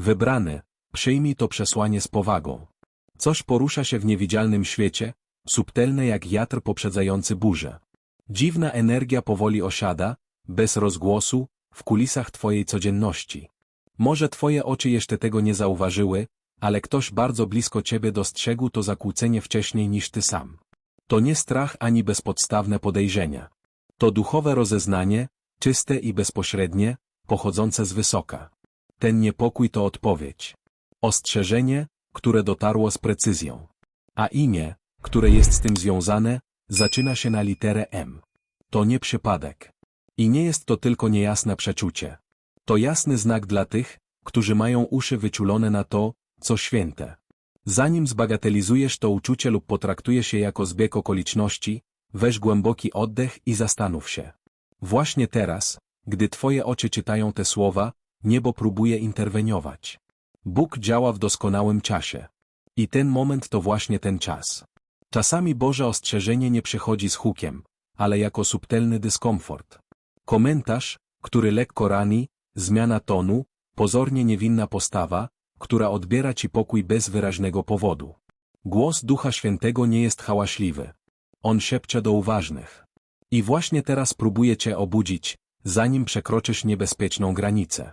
Wybrany, przyjmij to przesłanie z powagą. Coś porusza się w niewidzialnym świecie, subtelne jak wiatr poprzedzający burzę. Dziwna energia powoli osiada, bez rozgłosu, w kulisach twojej codzienności. Może twoje oczy jeszcze tego nie zauważyły, ale ktoś bardzo blisko ciebie dostrzegł to zakłócenie wcześniej niż ty sam. To nie strach ani bezpodstawne podejrzenia. To duchowe rozeznanie, czyste i bezpośrednie, pochodzące z wysoka. Ten niepokój to odpowiedź. Ostrzeżenie, które dotarło z precyzją. A imię, które jest z tym związane, zaczyna się na literę M. To nie przypadek. I nie jest to tylko niejasne przeczucie. To jasny znak dla tych, którzy mają uszy wyczulone na to, co święte. Zanim zbagatelizujesz to uczucie lub potraktujesz je jako zbieg okoliczności, weź głęboki oddech i zastanów się. Właśnie teraz, gdy twoje oczy czytają te słowa, niebo próbuje interweniować. Bóg działa w doskonałym czasie. I ten moment to właśnie ten czas. Czasami Boże ostrzeżenie nie przychodzi z hukiem, ale jako subtelny dyskomfort. Komentarz, który lekko rani, zmiana tonu, pozornie niewinna postawa, która odbiera ci pokój bez wyraźnego powodu. Głos Ducha Świętego nie jest hałaśliwy. On szepcze do uważnych. I właśnie teraz próbuje cię obudzić, zanim przekroczysz niebezpieczną granicę.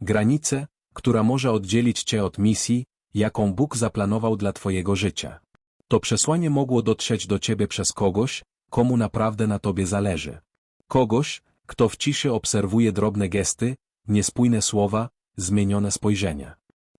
Granicę, która może oddzielić cię od misji, jaką Bóg zaplanował dla twojego życia. To przesłanie mogło dotrzeć do ciebie przez kogoś, komu naprawdę na tobie zależy. Kogoś, kto w ciszy obserwuje drobne gesty, niespójne słowa, zmienione spojrzenia.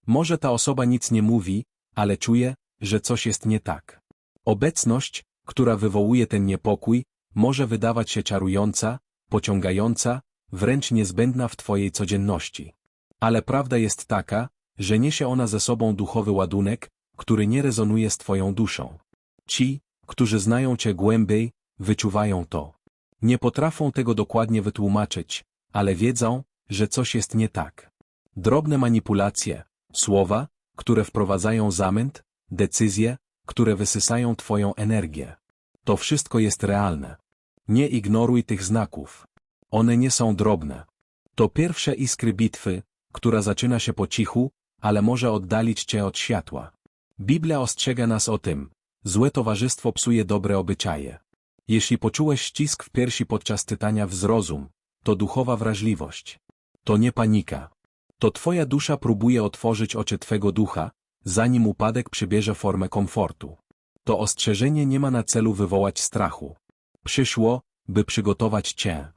Może ta osoba nic nie mówi, ale czuje, że coś jest nie tak. Obecność, która wywołuje ten niepokój, może wydawać się czarująca, pociągająca, wręcz niezbędna w Twojej codzienności. Ale prawda jest taka, że niesie ona ze sobą duchowy ładunek, który nie rezonuje z Twoją duszą. Ci, którzy znają Cię głębiej, wyczuwają to. Nie potrafią tego dokładnie wytłumaczyć, ale wiedzą, że coś jest nie tak. Drobne manipulacje, słowa, które wprowadzają zamęt, decyzje, które wysysają Twoją energię. To wszystko jest realne. Nie ignoruj tych znaków. One nie są drobne. To pierwsze iskry bitwy, która zaczyna się po cichu, ale może oddalić Cię od światła. Biblia ostrzega nas o tym. Złe towarzystwo psuje dobre obyczaje. Jeśli poczułeś ścisk w piersi podczas czytania w zrozum, to duchowa wrażliwość. To nie panika. To Twoja dusza próbuje otworzyć oczy Twego ducha, zanim upadek przybierze formę komfortu. To ostrzeżenie nie ma na celu wywołać strachu. Przyszło, by przygotować Cię.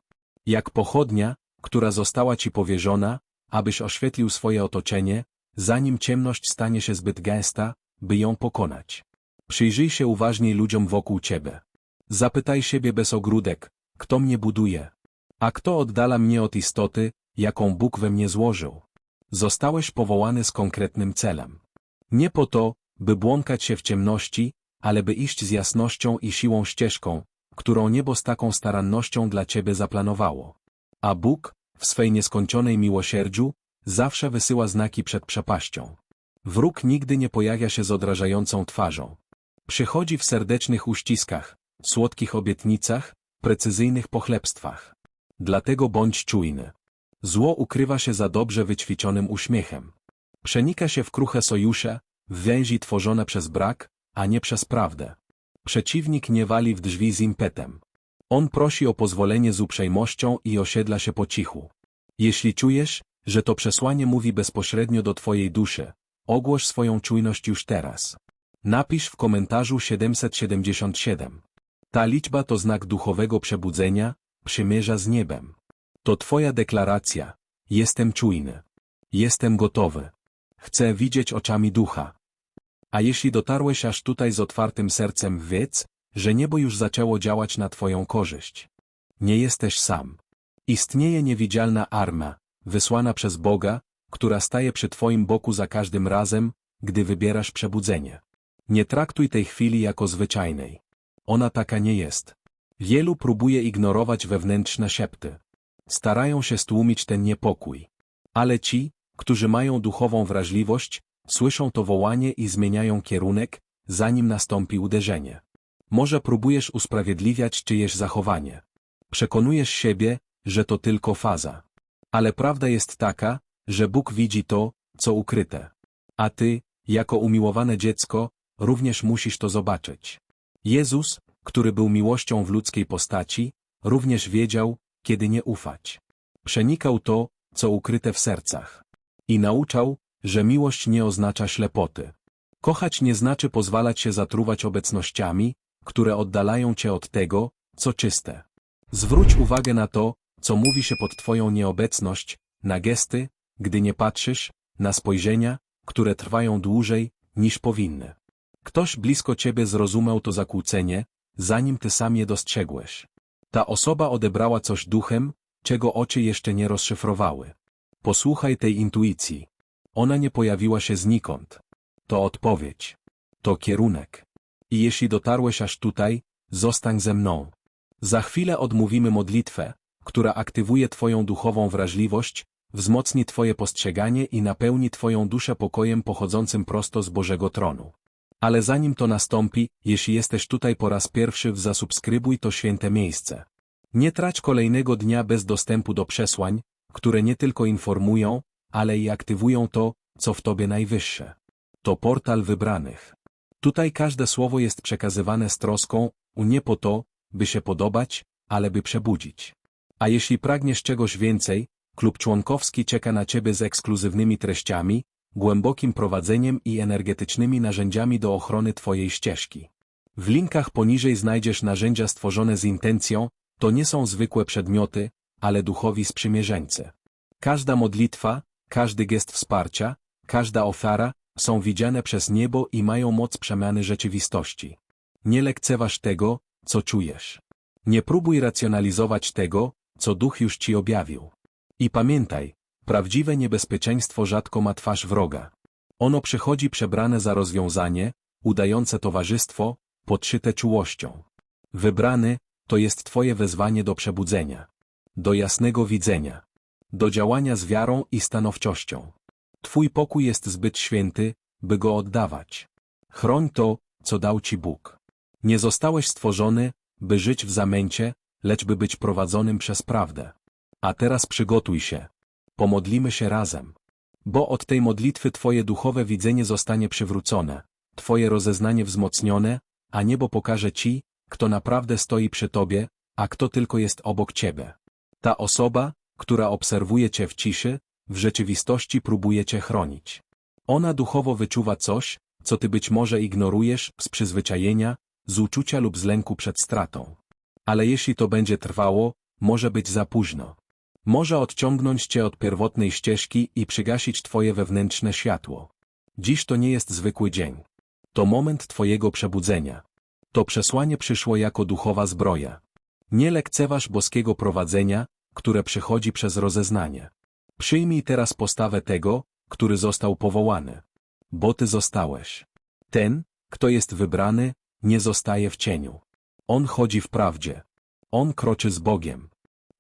Jak pochodnia, która została Ci powierzona, abyś oświetlił swoje otoczenie, zanim ciemność stanie się zbyt gęsta, by ją pokonać. Przyjrzyj się uważniej ludziom wokół Ciebie. Zapytaj siebie bez ogródek, kto mnie buduje, a kto oddala mnie od istoty, jaką Bóg we mnie złożył. Zostałeś powołany z konkretnym celem. Nie po to, by błąkać się w ciemności, ale by iść z jasnością i siłą ścieżką, którą niebo z taką starannością dla Ciebie zaplanowało. A Bóg, w swej nieskończonej miłosierdziu, zawsze wysyła znaki przed przepaścią. Wróg nigdy nie pojawia się z odrażającą twarzą. Przychodzi w serdecznych uściskach, słodkich obietnicach, precyzyjnych pochlebstwach. Dlatego bądź czujny. Zło ukrywa się za dobrze wyćwiczonym uśmiechem. Przenika się w kruche sojusze, w więzi tworzone przez brak, a nie przez prawdę. Przeciwnik nie wali w drzwi z impetem. On prosi o pozwolenie z uprzejmością i osiedla się po cichu. Jeśli czujesz, że to przesłanie mówi bezpośrednio do Twojej duszy, ogłoś swoją czujność już teraz. Napisz w komentarzu 777. Ta liczba to znak duchowego przebudzenia, przymierza z niebem. To Twoja deklaracja. Jestem czujny. Jestem gotowy. Chcę widzieć oczami ducha. A jeśli dotarłeś aż tutaj z otwartym sercem, wiedz, że niebo już zaczęło działać na Twoją korzyść. Nie jesteś sam. Istnieje niewidzialna arma, wysłana przez Boga, która staje przy Twoim boku za każdym razem, gdy wybierasz przebudzenie. Nie traktuj tej chwili jako zwyczajnej. Ona taka nie jest. Wielu próbuje ignorować wewnętrzne szepty. Starają się stłumić ten niepokój. Ale ci, którzy mają duchową wrażliwość, słyszą to wołanie i zmieniają kierunek, zanim nastąpi uderzenie. Może próbujesz usprawiedliwiać czyjeś zachowanie. Przekonujesz siebie, że to tylko faza. Ale prawda jest taka, że Bóg widzi to, co ukryte. A ty, jako umiłowane dziecko, również musisz to zobaczyć. Jezus, który był miłością w ludzkiej postaci, również wiedział, kiedy nie ufać. Przenikał to, co ukryte w sercach. I nauczał, że miłość nie oznacza ślepoty. Kochać nie znaczy pozwalać się zatruwać obecnościami, które oddalają cię od tego, co czyste. Zwróć uwagę na to, co mówi się pod twoją nieobecność, na gesty, gdy nie patrzysz, na spojrzenia, które trwają dłużej, niż powinny. Ktoś blisko ciebie zrozumiał to zakłócenie, zanim ty sam je dostrzegłeś. Ta osoba odebrała coś duchem, czego oczy jeszcze nie rozszyfrowały. Posłuchaj tej intuicji. Ona nie pojawiła się znikąd. To odpowiedź. To kierunek. I jeśli dotarłeś aż tutaj, zostań ze mną. Za chwilę odmówimy modlitwę, która aktywuje Twoją duchową wrażliwość, wzmocni Twoje postrzeganie i napełni Twoją duszę pokojem pochodzącym prosto z Bożego Tronu. Ale zanim to nastąpi, jeśli jesteś tutaj po raz pierwszy, zasubskrybuj to święte miejsce. Nie trać kolejnego dnia bez dostępu do przesłań, które nie tylko informują, ale i aktywują to, co w Tobie najwyższe. To portal wybranych. Tutaj każde słowo jest przekazywane z troską, u nie po to, by się podobać, ale by przebudzić. A jeśli pragniesz czegoś więcej, klub członkowski czeka na Ciebie z ekskluzywnymi treściami, głębokim prowadzeniem i energetycznymi narzędziami do ochrony Twojej ścieżki. W linkach poniżej znajdziesz narzędzia stworzone z intencją, to nie są zwykłe przedmioty, ale duchowi sprzymierzeńcy. Każda modlitwa, każdy gest wsparcia, każda ofiara są widziane przez niebo i mają moc przemiany rzeczywistości. Nie lekceważ tego, co czujesz. Nie próbuj racjonalizować tego, co duch już ci objawił. I pamiętaj, prawdziwe niebezpieczeństwo rzadko ma twarz wroga. Ono przychodzi przebrane za rozwiązanie, udające towarzystwo, podszyte czułością. Wybrany, to jest Twoje wezwanie do przebudzenia, do jasnego widzenia, do działania z wiarą i stanowczością. Twój pokój jest zbyt święty, by go oddawać. Chroń to, co dał Ci Bóg. Nie zostałeś stworzony, by żyć w zamęcie, lecz by być prowadzonym przez prawdę. A teraz przygotuj się. Pomodlimy się razem. Bo od tej modlitwy Twoje duchowe widzenie zostanie przywrócone, Twoje rozeznanie wzmocnione, a niebo pokaże Ci, kto naprawdę stoi przy Tobie, a kto tylko jest obok Ciebie. Ta osoba, która obserwuje Cię w ciszy, w rzeczywistości próbuje Cię chronić. Ona duchowo wyczuwa coś, co Ty być może ignorujesz z przyzwyczajenia, z uczucia lub z lęku przed stratą. Ale jeśli to będzie trwało, może być za późno. Może odciągnąć Cię od pierwotnej ścieżki i przygasić Twoje wewnętrzne światło. Dziś to nie jest zwykły dzień. To moment Twojego przebudzenia. To przesłanie przyszło jako duchowa zbroja. Nie lekceważ boskiego prowadzenia, które przychodzi przez rozeznanie. Przyjmij teraz postawę tego, który został powołany. Bo Ty zostałeś. Ten, kto jest wybrany, nie zostaje w cieniu. On chodzi w prawdzie. On kroczy z Bogiem.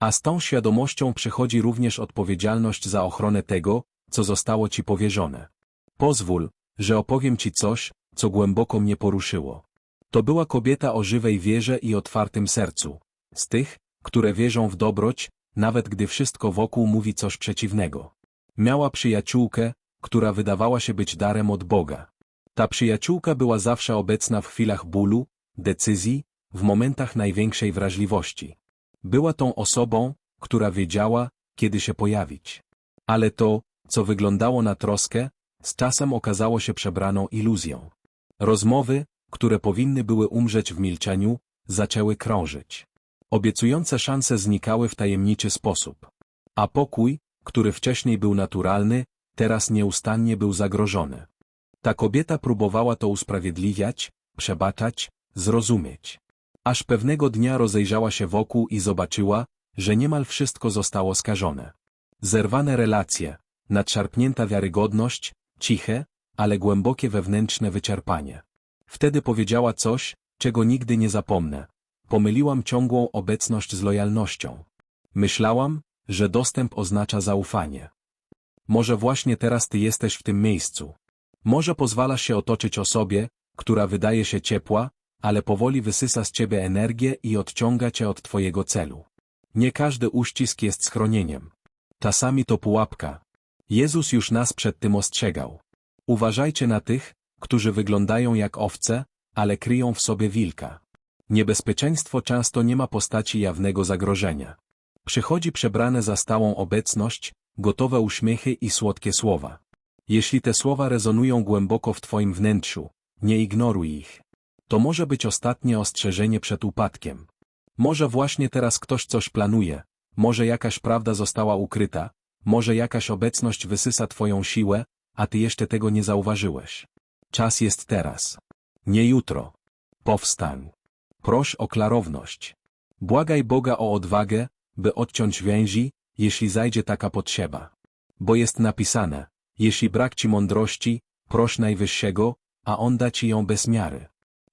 A z tą świadomością przychodzi również odpowiedzialność za ochronę tego, co zostało Ci powierzone. Pozwól, że opowiem Ci coś, co głęboko mnie poruszyło. To była kobieta o żywej wierze i otwartym sercu. Z tych, które wierzą w dobroć, nawet gdy wszystko wokół mówi coś przeciwnego. Miała przyjaciółkę, która wydawała się być darem od Boga. Ta przyjaciółka była zawsze obecna w chwilach bólu, decyzji, w momentach największej wrażliwości. Była tą osobą, która wiedziała, kiedy się pojawić. Ale to, co wyglądało na troskę, z czasem okazało się przebraną iluzją. Rozmowy, które powinny były umrzeć w milczeniu, zaczęły krążyć. Obiecujące szanse znikały w tajemniczy sposób. A pokój, który wcześniej był naturalny, teraz nieustannie był zagrożony. Ta kobieta próbowała to usprawiedliwiać, przebaczać, zrozumieć. Aż pewnego dnia rozejrzała się wokół i zobaczyła, że niemal wszystko zostało skażone. Zerwane relacje, nadszarpnięta wiarygodność, ciche, ale głębokie wewnętrzne wyczerpanie. Wtedy powiedziała coś, czego nigdy nie zapomnę. Pomyliłam ciągłą obecność z lojalnością. Myślałam, że dostęp oznacza zaufanie. Może właśnie teraz ty jesteś w tym miejscu. Może pozwalasz się otoczyć osobie, która wydaje się ciepła, ale powoli wysysa z ciebie energię i odciąga cię od twojego celu. Nie każdy uścisk jest schronieniem. Czasami to pułapka. Jezus już nas przed tym ostrzegał. Uważajcie na tych, którzy wyglądają jak owce, ale kryją w sobie wilka. Niebezpieczeństwo często nie ma postaci jawnego zagrożenia. Przychodzi przebrane za stałą obecność, gotowe uśmiechy i słodkie słowa. Jeśli te słowa rezonują głęboko w Twoim wnętrzu, nie ignoruj ich. To może być ostatnie ostrzeżenie przed upadkiem. Może właśnie teraz ktoś coś planuje, może jakaś prawda została ukryta, może jakaś obecność wysysa Twoją siłę, a Ty jeszcze tego nie zauważyłeś. Czas jest teraz. Nie jutro. Powstań. Proś o klarowność. Błagaj Boga o odwagę, by odciąć więzi, jeśli zajdzie taka potrzeba. Bo jest napisane, jeśli brak ci mądrości, proś Najwyższego, a On da ci ją bez miary.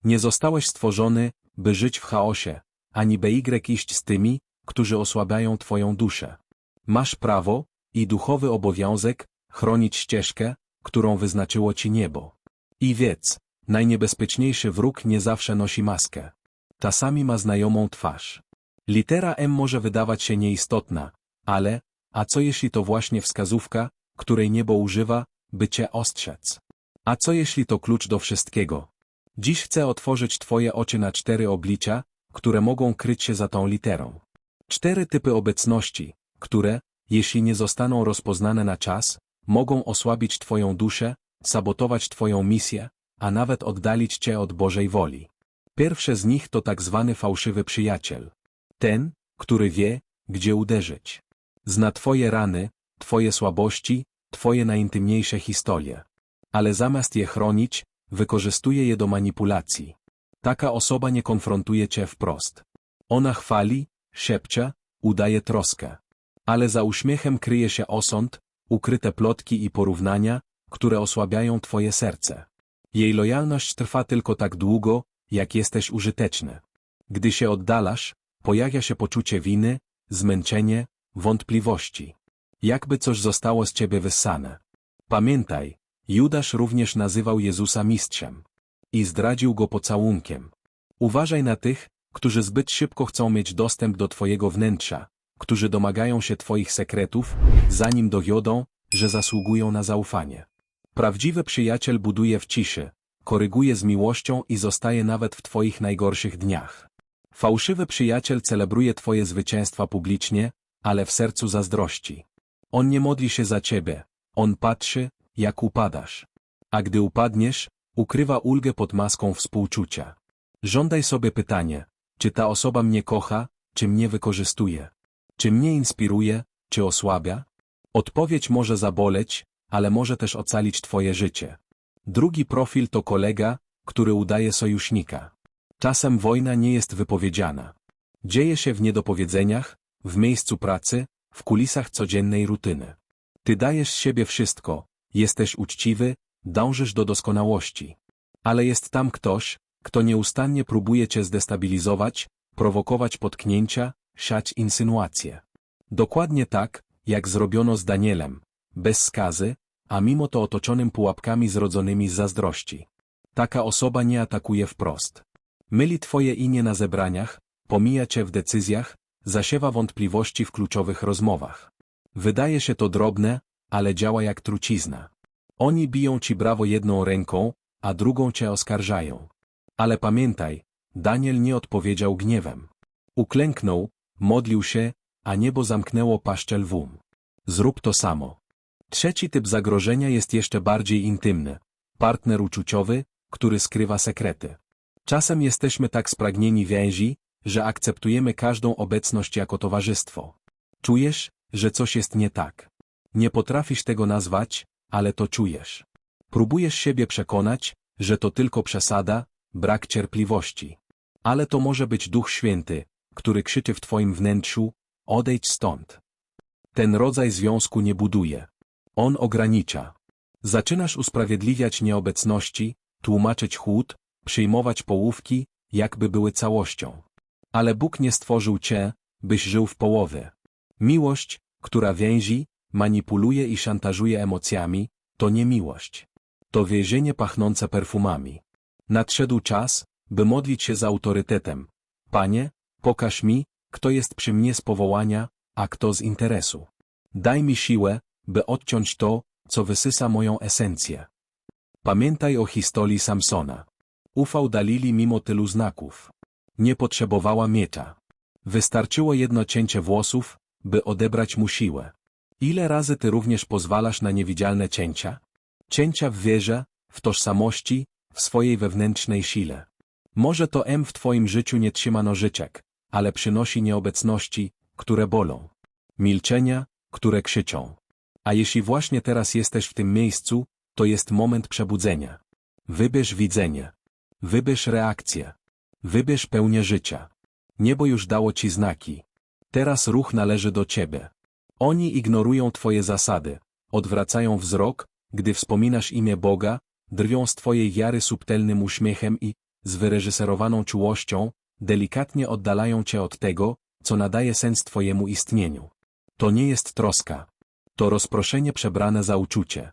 Nie zostałeś stworzony, by żyć w chaosie, ani by iść z tymi, którzy osłabiają twoją duszę. Masz prawo i duchowy obowiązek chronić ścieżkę, którą wyznaczyło ci niebo. I wiedz, najniebezpieczniejszy wróg nie zawsze nosi maskę. Czasami ma znajomą twarz. Litera M może wydawać się nieistotna, ale, a co jeśli to właśnie wskazówka, której niebo używa, by cię ostrzec? A co jeśli to klucz do wszystkiego? Dziś chcę otworzyć twoje oczy na cztery oblicza, które mogą kryć się za tą literą. Cztery typy obecności, które, jeśli nie zostaną rozpoznane na czas, mogą osłabić twoją duszę, sabotować twoją misję, a nawet oddalić cię od Bożej woli. Pierwsze z nich to tak zwany fałszywy przyjaciel. Ten, który wie, gdzie uderzyć. Zna twoje rany, twoje słabości, twoje najintymniejsze historie. Ale zamiast je chronić, wykorzystuje je do manipulacji. Taka osoba nie konfrontuje cię wprost. Ona chwali, szepcze, udaje troskę. Ale za uśmiechem kryje się osąd, ukryte plotki i porównania, które osłabiają twoje serce. Jej lojalność trwa tylko tak długo, jak jesteś użyteczny. Gdy się oddalasz, pojawia się poczucie winy, zmęczenie, wątpliwości. Jakby coś zostało z ciebie wyssane. Pamiętaj, Judasz również nazywał Jezusa mistrzem. I zdradził go pocałunkiem. Uważaj na tych, którzy zbyt szybko chcą mieć dostęp do twojego wnętrza, którzy domagają się twoich sekretów, zanim dowiodą, że zasługują na zaufanie. Prawdziwy przyjaciel buduje w ciszy, koryguje z miłością i zostaje nawet w twoich najgorszych dniach. Fałszywy przyjaciel celebruje twoje zwycięstwa publicznie, ale w sercu zazdrości. On nie modli się za ciebie, on patrzy, jak upadasz. A gdy upadniesz, ukrywa ulgę pod maską współczucia. Żądaj sobie pytanie, czy ta osoba mnie kocha, czy mnie wykorzystuje? Czy mnie inspiruje, czy osłabia? Odpowiedź może zaboleć, ale może też ocalić twoje życie. Drugi profil to kolega, który udaje sojusznika. Czasem wojna nie jest wypowiedziana. Dzieje się w niedopowiedzeniach, w miejscu pracy, w kulisach codziennej rutyny. Ty dajesz siebie wszystko, jesteś uczciwy, dążysz do doskonałości. Ale jest tam ktoś, kto nieustannie próbuje cię zdestabilizować, prowokować potknięcia, siać insynuacje. Dokładnie tak, jak zrobiono z Danielem, bez skazy, a mimo to otoczonym pułapkami zrodzonymi z zazdrości. Taka osoba nie atakuje wprost. Myli twoje imię na zebraniach, pomija cię w decyzjach, zasiewa wątpliwości w kluczowych rozmowach. Wydaje się to drobne, ale działa jak trucizna. Oni biją ci brawo jedną ręką, a drugą cię oskarżają. Ale pamiętaj, Daniel nie odpowiedział gniewem. Uklęknął, modlił się, a niebo zamknęło paszczę lwum. Zrób to samo. Trzeci typ zagrożenia jest jeszcze bardziej intymny. Partner uczuciowy, który skrywa sekrety. Czasem jesteśmy tak spragnieni więzi, że akceptujemy każdą obecność jako towarzystwo. Czujesz, że coś jest nie tak. Nie potrafisz tego nazwać, ale to czujesz. Próbujesz siebie przekonać, że to tylko przesada, brak cierpliwości. Ale to może być Duch Święty, który krzyczy w twoim wnętrzu, odejdź stąd. Ten rodzaj związku nie buduje. On ogranicza. Zaczynasz usprawiedliwiać nieobecności, tłumaczyć chłód, przyjmować połówki, jakby były całością. Ale Bóg nie stworzył cię, byś żył w połowie. Miłość, która więzi, manipuluje i szantażuje emocjami, to nie miłość. To więzienie pachnące perfumami. Nadszedł czas, by modlić się z autorytetem. Panie, pokaż mi, kto jest przy mnie z powołania, a kto z interesu. Daj mi siłę, by odciąć to, co wysysa moją esencję. Pamiętaj o historii Samsona. Ufał Dalili mimo tylu znaków. Nie potrzebowała miecza. Wystarczyło jedno cięcie włosów, by odebrać mu siłę. Ile razy ty również pozwalasz na niewidzialne cięcia? Cięcia w wierze, w tożsamości, w swojej wewnętrznej sile. Może to M w twoim życiu nie trzyma nożyczek, ale przynosi nieobecności, które bolą. Milczenia, które krzyczą. A jeśli właśnie teraz jesteś w tym miejscu, to jest moment przebudzenia. Wybierz widzenie. Wybierz reakcję. Wybierz pełnię życia. Niebo już dało ci znaki. Teraz ruch należy do ciebie. Oni ignorują twoje zasady, odwracają wzrok, gdy wspominasz imię Boga, drwią z twojej wiary subtelnym uśmiechem i, z wyreżyserowaną czułością, delikatnie oddalają cię od tego, co nadaje sens twojemu istnieniu. To nie jest troska. To rozproszenie przebrane za uczucie.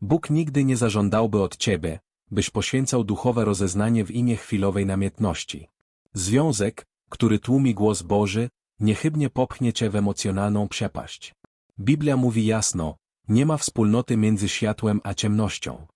Bóg nigdy nie zażądałby od ciebie, byś poświęcał duchowe rozeznanie w imię chwilowej namiętności. Związek, który tłumi głos Boży, niechybnie popchnie cię w emocjonalną przepaść. Biblia mówi jasno, nie ma wspólnoty między światłem a ciemnością.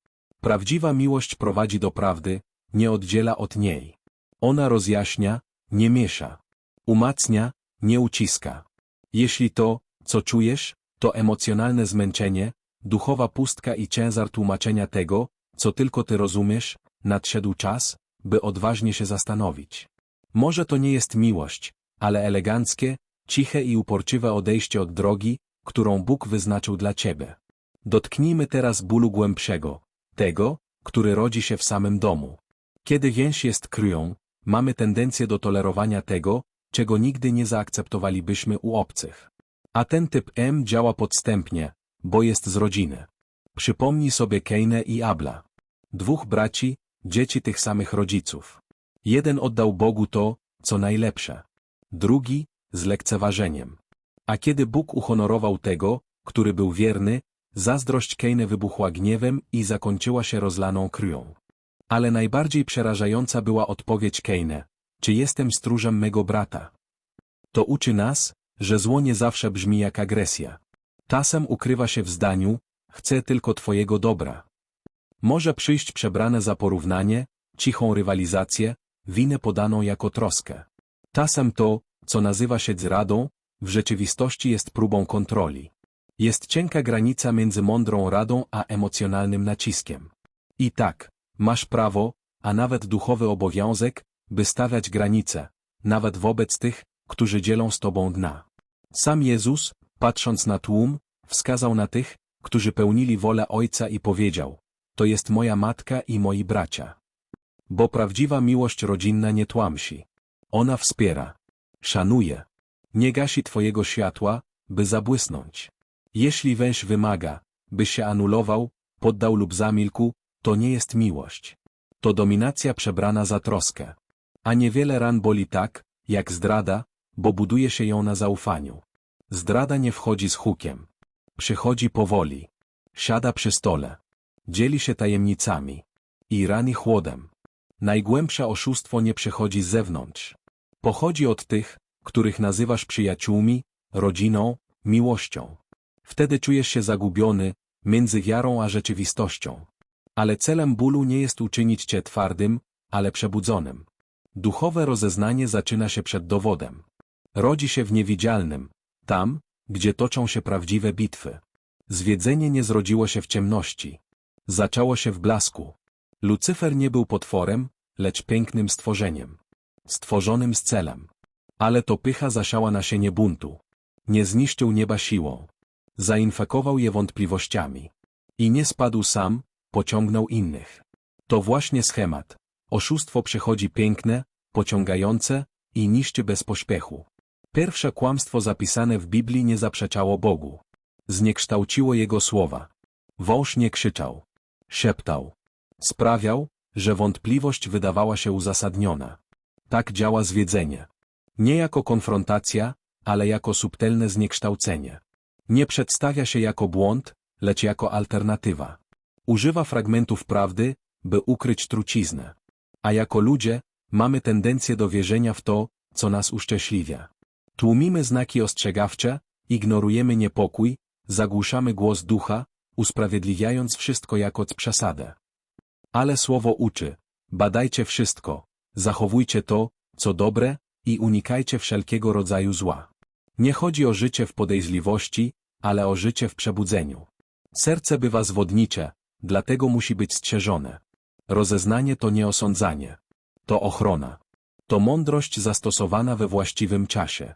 Prawdziwa miłość prowadzi do prawdy, nie oddziela od niej. Ona rozjaśnia, nie miesza. Umacnia, nie uciska. Jeśli to, co czujesz, to emocjonalne zmęczenie, duchowa pustka i ciężar tłumaczenia tego, co tylko ty rozumiesz, nadszedł czas, by odważnie się zastanowić. Może to nie jest miłość, ale eleganckie, ciche i uporczywe odejście od drogi, którą Bóg wyznaczył dla ciebie. Dotknijmy teraz bólu głębszego, tego, który rodzi się w samym domu. Kiedy więź jest kryją, mamy tendencję do tolerowania tego, czego nigdy nie zaakceptowalibyśmy u obcych. A ten typ M działa podstępnie, bo jest z rodziny. Przypomnij sobie Kejne i Abla. Dwóch braci, dzieci tych samych rodziców. Jeden oddał Bogu to, co najlepsze. Drugi, z lekceważeniem. A kiedy Bóg uhonorował tego, który był wierny, zazdrość Kejne wybuchła gniewem i zakończyła się rozlaną krwią. Ale najbardziej przerażająca była odpowiedź Kejne. Czy jestem stróżem mego brata? To uczy nas, że zło nie zawsze brzmi jak agresja. Czasem ukrywa się w zdaniu, chcę tylko twojego dobra. Może przyjść przebrane za porównanie, cichą rywalizację, winę podaną jako troskę. Czasem to, co nazywa się zradą, w rzeczywistości jest próbą kontroli. Jest cienka granica między mądrą radą a emocjonalnym naciskiem. I tak, masz prawo, a nawet duchowy obowiązek, by stawiać granice, nawet wobec tych, którzy dzielą z tobą dna. Sam Jezus, patrząc na tłum, wskazał na tych, którzy pełnili wolę Ojca i powiedział, to jest moja matka i moi bracia. Bo prawdziwa miłość rodzinna nie tłamsi. Ona wspiera. Szanuje. Nie gasi twojego światła, by zabłysnąć. Jeśli węż wymaga, by się anulował, poddał lub zamilkł, to nie jest miłość. To dominacja przebrana za troskę. A niewiele ran boli tak, jak zdrada, bo buduje się ją na zaufaniu. Zdrada nie wchodzi z hukiem. Przychodzi powoli. Siada przy stole. Dzieli się tajemnicami. I rani chłodem. Najgłębsze oszustwo nie przychodzi z zewnątrz. Pochodzi od tych, których nazywasz przyjaciółmi, rodziną, miłością. Wtedy czujesz się zagubiony, między wiarą a rzeczywistością. Ale celem bólu nie jest uczynić cię twardym, ale przebudzonym. Duchowe rozeznanie zaczyna się przed dowodem. Rodzi się w niewidzialnym, tam, gdzie toczą się prawdziwe bitwy. Zwiedzenie nie zrodziło się w ciemności. Zaczęło się w blasku. Lucyfer nie był potworem, lecz pięknym stworzeniem. Stworzonym z celem. Ale to pycha zasiała nasienie buntu. Nie zniszczył nieba siłą. Zainfekował je wątpliwościami. I nie spadł sam, pociągnął innych. To właśnie schemat. Oszustwo przychodzi piękne, pociągające i niszczy bez pośpiechu. Pierwsze kłamstwo zapisane w Biblii nie zaprzeczało Bogu. Zniekształciło Jego słowa. Wąż nie krzyczał. Szeptał. Sprawiał, że wątpliwość wydawała się uzasadniona. Tak działa zwiedzenie. Nie jako konfrontacja, ale jako subtelne zniekształcenie. Nie przedstawia się jako błąd, lecz jako alternatywa. Używa fragmentów prawdy, by ukryć truciznę. A jako ludzie, mamy tendencję do wierzenia w to, co nas uszczęśliwia. Tłumimy znaki ostrzegawcze, ignorujemy niepokój, zagłuszamy głos ducha, usprawiedliwiając wszystko jako przesadę. Ale słowo uczy, badajcie wszystko, zachowujcie to, co dobre, i unikajcie wszelkiego rodzaju zła. Nie chodzi o życie w podejrzliwości, ale o życie w przebudzeniu. Serce bywa zwodnicze, dlatego musi być strzeżone. Rozeznanie to nie osądzanie. To ochrona. To mądrość zastosowana we właściwym czasie.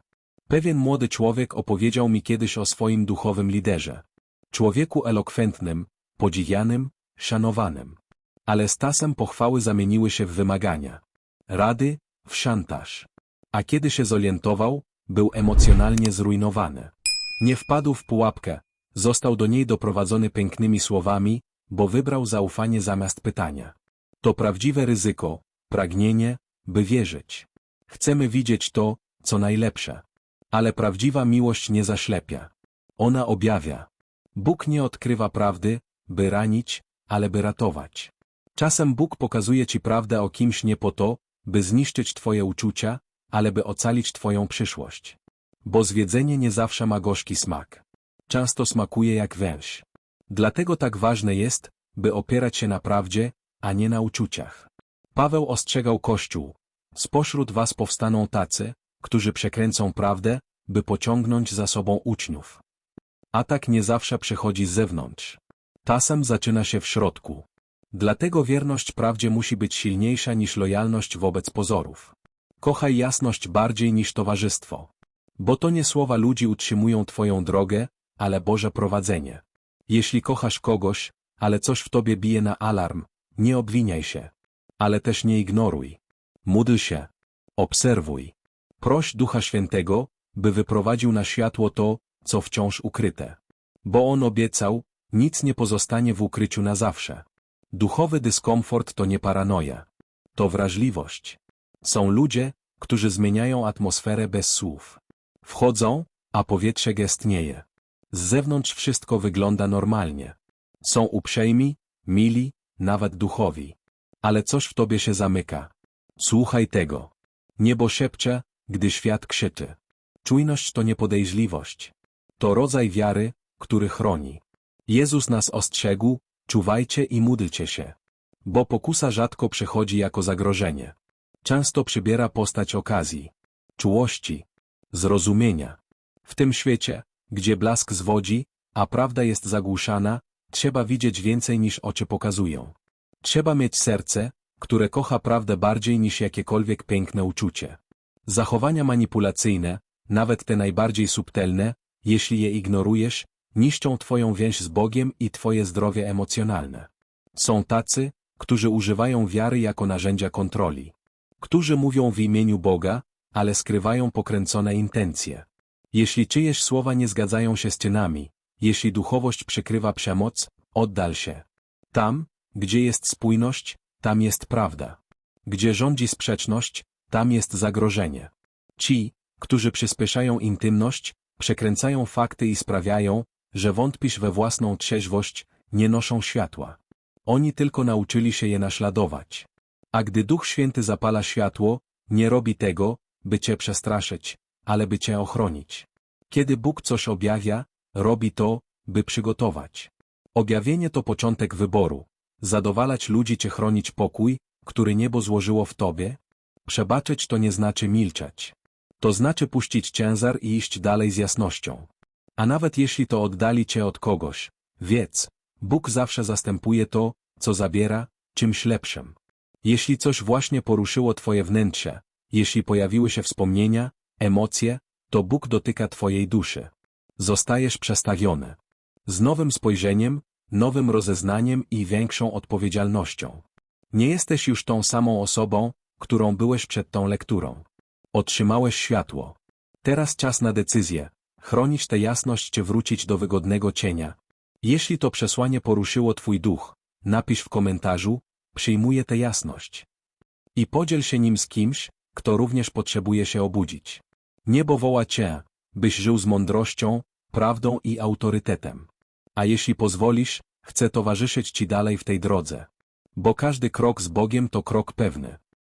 Pewien młody człowiek opowiedział mi kiedyś o swoim duchowym liderze. Człowieku elokwentnym, podziwianym, szanowanym. Ale z czasem pochwały zamieniły się w wymagania. Rady, w szantaż. A kiedy się zorientował, był emocjonalnie zrujnowany. Nie wpadł w pułapkę, został do niej doprowadzony pięknymi słowami, bo wybrał zaufanie zamiast pytania. To prawdziwe ryzyko, pragnienie, by wierzyć. Chcemy widzieć to, co najlepsze. Ale prawdziwa miłość nie zaślepia. Ona objawia. Bóg nie odkrywa prawdy, by ranić, ale by ratować. Czasem Bóg pokazuje ci prawdę o kimś nie po to, by zniszczyć twoje uczucia, ale by ocalić twoją przyszłość. Bo zwiedzenie nie zawsze ma gorzki smak. Często smakuje jak węż. Dlatego tak ważne jest, by opierać się na prawdzie, a nie na uczuciach. Paweł ostrzegał Kościół. Spośród was powstaną tacy, którzy przekręcą prawdę, by pociągnąć za sobą uczniów. Atak nie zawsze przychodzi z zewnątrz. Czasem zaczyna się w środku. Dlatego wierność prawdzie musi być silniejsza niż lojalność wobec pozorów. Kochaj jasność bardziej niż towarzystwo. Bo to nie słowa ludzi utrzymują Twoją drogę, ale Boże prowadzenie. Jeśli kochasz kogoś, ale coś w Tobie bije na alarm, nie obwiniaj się. Ale też nie ignoruj. Módl się. Obserwuj. Proś Ducha Świętego, by wyprowadził na światło to, co wciąż ukryte. Bo On obiecał, nic nie pozostanie w ukryciu na zawsze. Duchowy dyskomfort to nie paranoja. To wrażliwość. Są ludzie, którzy zmieniają atmosferę bez słów. Wchodzą, a powietrze gestnieje. Z zewnątrz wszystko wygląda normalnie. Są uprzejmi, mili, nawet duchowi. Ale coś w tobie się zamyka. Słuchaj tego. Niebo szepcze, gdy świat krzyczy. Czujność to niepodejrzliwość. To rodzaj wiary, który chroni. Jezus nas ostrzegł, czuwajcie i módlcie się. Bo pokusa rzadko przychodzi jako zagrożenie. Często przybiera postać okazji, czułości, zrozumienia. W tym świecie, gdzie blask zwodzi, a prawda jest zagłuszana, trzeba widzieć więcej niż oczy pokazują. Trzeba mieć serce, które kocha prawdę bardziej niż jakiekolwiek piękne uczucie. Zachowania manipulacyjne, nawet te najbardziej subtelne, jeśli je ignorujesz, niszczą Twoją więź z Bogiem i Twoje zdrowie emocjonalne. Są tacy, którzy używają wiary jako narzędzia kontroli. Którzy mówią w imieniu Boga, ale skrywają pokręcone intencje. Jeśli czyjeś słowa nie zgadzają się z czynami, jeśli duchowość przykrywa przemoc, oddal się. Tam, gdzie jest spójność, tam jest prawda. Gdzie rządzi sprzeczność, tam jest zagrożenie. Ci, którzy przyspieszają intymność, przekręcają fakty i sprawiają, że wątpisz we własną trzeźwość, nie noszą światła. Oni tylko nauczyli się je naśladować. A gdy Duch Święty zapala światło, nie robi tego, by cię przestraszyć, ale by cię ochronić. Kiedy Bóg coś objawia, robi to, by przygotować. Objawienie to początek wyboru. Zadowalać ludzi czy chronić pokój, który niebo złożyło w tobie? Przebaczyć to nie znaczy milczeć. To znaczy puścić ciężar i iść dalej z jasnością. A nawet jeśli to oddali cię od kogoś, wiedz, Bóg zawsze zastępuje to, co zabiera, czymś lepszym. Jeśli coś właśnie poruszyło twoje wnętrze, jeśli pojawiły się wspomnienia, emocje, to Bóg dotyka twojej duszy. Zostajesz przestawiony. Z nowym spojrzeniem, nowym rozeznaniem i większą odpowiedzialnością. Nie jesteś już tą samą osobą, którą byłeś przed tą lekturą. Otrzymałeś światło. Teraz czas na decyzję, chronić tę jasność czy wrócić do wygodnego cienia. Jeśli to przesłanie poruszyło twój duch, napisz w komentarzu, przyjmuję tę jasność. I podziel się nim z kimś, kto również potrzebuje się obudzić. Niebo woła cię, byś żył z mądrością, prawdą i autorytetem. A jeśli pozwolisz, chcę towarzyszyć ci dalej w tej drodze. Bo każdy krok z Bogiem to krok pewny.